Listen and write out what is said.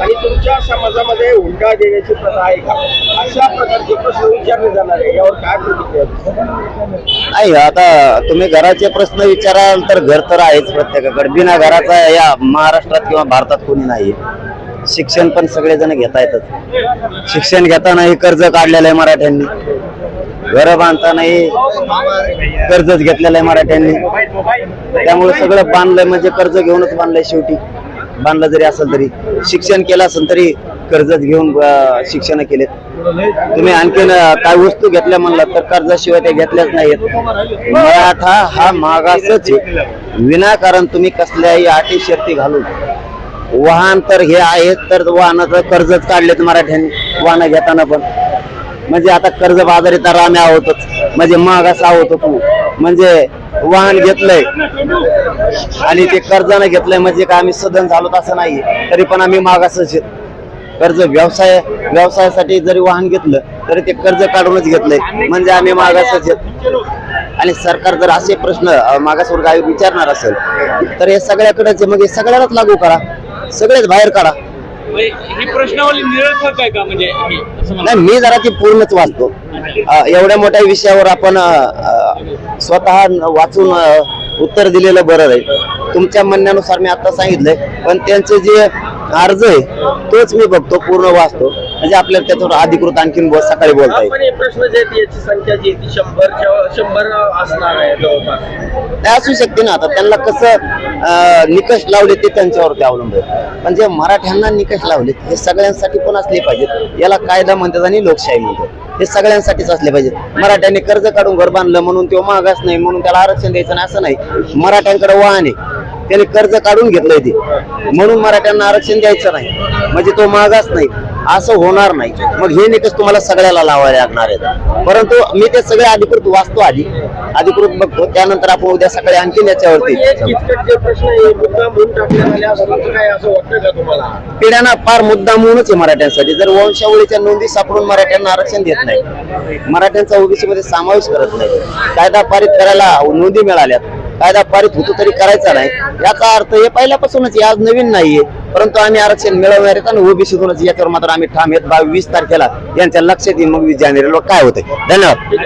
आणि तुमच्या समाजामध्ये हुंडा देण्याची प्रथा आहे का? अशा प्रकारचे प्रश्न विचारले जाणार आहे. यावर काय प्रतिक्रिया नाही आता तुम्ही घराचे प्रश्न विचाराल तर घर तर आहेच प्रत्येकाकडे. बिना घराचा या महाराष्ट्रात किंवा भारतात कोणी नाही शिक्षण पण सगळेजण घेता येतात शिक्षण घेतानाही कर्ज काढलेलं आहे मराठ्यांनी. घर बांधतानाही कर्जच घेतलेलं आहे मराठ्यांनी. त्यामुळे सगळं बांधलंय म्हणजे कर्ज घेऊनच बांधलंय शेवटी. बांधला जरी असेल तरी शिक्षण केलं असेल तरी कर्जच घेऊन शिक्षण केलेत. तुम्ही आणखीन काय वस्तू घेतल्या म्हणलात तर कर्जाशिवाय त्या घेतल्याच नाहीत. मराठा हा मागासच आहे. विनाकारण तुम्ही कसल्याही अटी शर्ती घालून वाहन तर हे आहेत तर वाहनाचं कर्जच काढलेत मराठ्यांनी वाहन घेताना पण. म्हणजे आता कर्ज बाजारी तर आम्ही आहोतच. म्हणजे मागास आहोत तू म्हणजे वाहन घेतलंय. आणि ते कर्जानं घेतलंय म्हणजे काय आम्ही सदन झालो असं नाही तरी पण आम्ही मागासच आहेत. कर्ज व्यवसाय व्यवसायासाठी जरी वाहन घेतलं तरी ते कर्ज काढूनच घेतलंय. म्हणजे आम्ही मागासच आणि सरकार जर असे प्रश्न मागासवर्ग आयोग विचारणार असेल तर हे सगळ्याकडेच म्हणजे मग हे सगळ्यालाच लागू करा. सगळेच बाहेर काढा. ही प्रश्नावली निरर्थक आहे का म्हणजे नाही मी जरा ती पूर्णच वाचतो. एवढ्या मोठ्या विषयावर आपण स्वतः वाचून उत्तर दिलेलं बरं राहील. तुमच्या म्हणण्यानुसार मी आता सांगितलंय पण त्यांचे जे अर्ज आहे तोच मी बघतो पूर्ण वाचतो. म्हणजे आपल्याला त्याच्यावर अधिकृत आणखीन बोल- सकाळी बोलता येईल. हे प्रश्न जे याची संख्या जी ती शंभरच्या शंभर असणार आहे जवळपास. असू शकते ना आता त्यांना कसं निकष लावले ते त्यांच्यावरती अवलंबून पण जे मराठ्यांना निकष लावलेत हे सगळ्यांसाठी पण असले पाहिजेत? याला कायदा म्हणतात आणि लोकशाही म्हणतात. हे सगळ्यांसाठीच असले पाहिजेत. मराठ्यांनी कर्ज काढून घर बांधलं म्हणून तो मागास नाही म्हणून त्याला आरक्षण द्यायचं नाही असं नाही. मराठ्यांकडे वाहन आहे. त्याने कर्ज काढून घेतलंय ते. म्हणून मराठ्यांना आरक्षण द्यायचं नाही. म्हणजे तो मागास नाही. असं होणार नाही. मग हे निकष तुम्हाला सगळ्याला लावायला लागणार आहेत. परंतु मी ते सगळे अधिकृत वाचतो आधी. अधिकृत बघतो. त्यानंतर आपण उद्या सकाळी आणखीन याच्यावरती पिढ्यांना फार मुद्दा म्हणूनच आहे मराठ्यांसाठी. जर वंशावळीच्या नोंदी सापडून मराठ्यांना आरक्षण देत नाही मराठ्यांचा ओबीसी मध्ये समावेश करत नाही कायदा पारित करायला नोंदी मिळाल्यात कायदा पारित होतो तरी करायचा नाही. याचा अर्थ हे पहिल्यापासूनच आज नवीन नाहीये. परंतु आम्ही आरक्षण मिळवणार आहेत आणि ओबीसीतूनच याच्यावर मात्र आम्ही ठाम आहेत. बावीस तारखेला यांच्या लक्षात येईल मग वीस जानेवारीला काय होतंय. धन्यवाद.